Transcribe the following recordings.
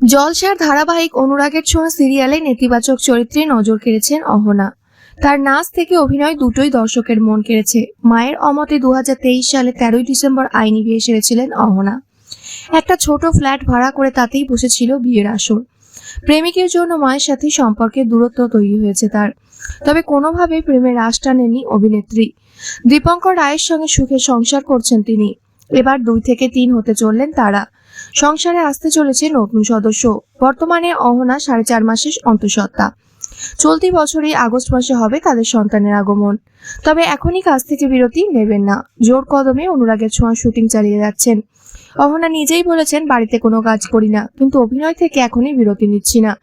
জলসার ধারাবাহিক অনুরাগের ছোঁয়া সিরিয়ালে নেতিবাচক চরিত্রে নজর কেড়েছেন অহনা। তার নাচ থেকে অভিনয় দুটোই দর্শকের মন কেড়েছে। মায়ের অমতে দুহাজার তেইশ সালে তেরোই ডিসেম্বর আইনি বিয়ে সেরেছিলেন অহনা। একটা ছোট ফ্ল্যাট ভাড়া করে তাতেই বসেছিল বিয়ের আসর। প্রেমিকের জন্য মায়ের সাথে সম্পর্কের দূরত্ব তৈরি হয়েছে তার। তবে কোনোভাবে প্রেমের রাশ টানেননি অভিনেত্রী। দীপঙ্কর রায়ের সঙ্গে সুখে সংসার করছেন তিনি। এবার দুই থেকে তিন হতে চললেন তারা। সংসারে আসতে চলেছে নতুন সদস্য। বর্তমানে অহনা সাড়ে চার মাসের অন্তঃসত্ত্বা। চলতি বছরই আগস্ট মাসে হবে তাদের সন্তানের আগমন। তবে এখনই কাজ থেকে বিরতি নেবেন না। জোর কদমে অনুরাগের ছোঁয়া শুটিং চালিয়ে যাচ্ছেন। অহনা নিজেই বলেছেন, বাড়িতে কোনো কাজ করি না। কিন্তু অভিনয় থেকে এখনই বিরতি নিচ্ছি না।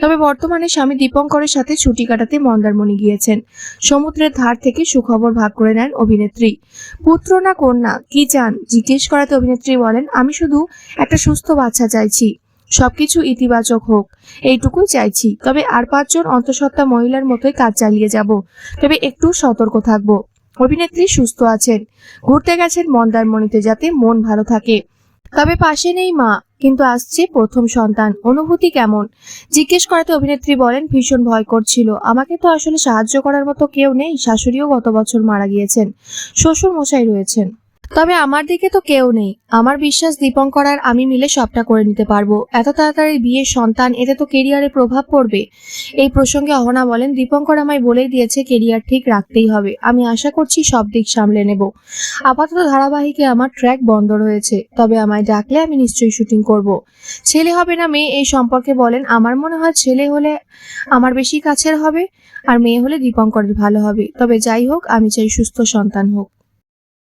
তবে বর্তমানে স্বামী দীপঙ্করের সাথে ছুটি কাটাতে মন্দারমণি গিয়েছেন। সমুদ্রের ধার থেকে সুখবর ভাগ করে নেন অভিনেত্রী। পুত্র না কন্যা? কি চান? জিজ্ঞেস করাতে অভিনেত্রী বলেন, আমি শুধু একটা সুস্থ বাচ্চা চাইছি। সবকিছু ইতিবাচক হোক। এইটুকুই চাইছি। তবে আর পাঁচজন অন্তঃসত্ত্বা মহিলার মতোই কাজ চালিয়ে যাব। তবে একটু সতর্ক থাকব। অভিনেত্রী সুস্থ আছেন। ঘুরতে গেছেন মন্দারমণিতে যাতে মন ভালো থাকে। তবে পাশে নেই মা, কিন্তু আসছে প্রথম সন্তান। অনুভূতি কেমন? জিজ্ঞেস করাতে অভিনেত্রী বলেন, ভীষণ ভয় করছিল। আমাকে তো আসলে সাহায্য করার মতো কেউ নেই। শাশুড়িও গত বছর মারা গিয়েছেন। শ্বশুর মশাই রয়েছেন। তবে আমার দিকে তো কেউ নেই। আমার বিশ্বাস দীপঙ্কর আর আমি মিলে সবটা করে নিতে পারব। এত তাড়াতাড়ি বিয়ে সন্তান, এতে তো কেরিয়ারে প্রভাব পড়বে। এই প্রসঙ্গে অহনা বলেন, দীপঙ্কর আমায় বলেই দিয়েছে কেরিয়ার ঠিক রাখতেই হবে। আমি আশা করছি সব দিক সামলে নেব। আপাতত ধারাবাহিকে আমার ট্র্যাক বন্ধ রয়েছে। তবে আমায় ডাকলে আমি নিশ্চয়ই শুটিং করব। ছেলে হবে না মেয়ে, এই সম্পর্কে বলেন। আমার মনে হয় ছেলে হলে আমার বেশি কাছের হবে, আর মেয়ে হলে দীপঙ্করের ভালো হবে। তবে যাই হোক, আমি চাই সুস্থ সন্তান হোক।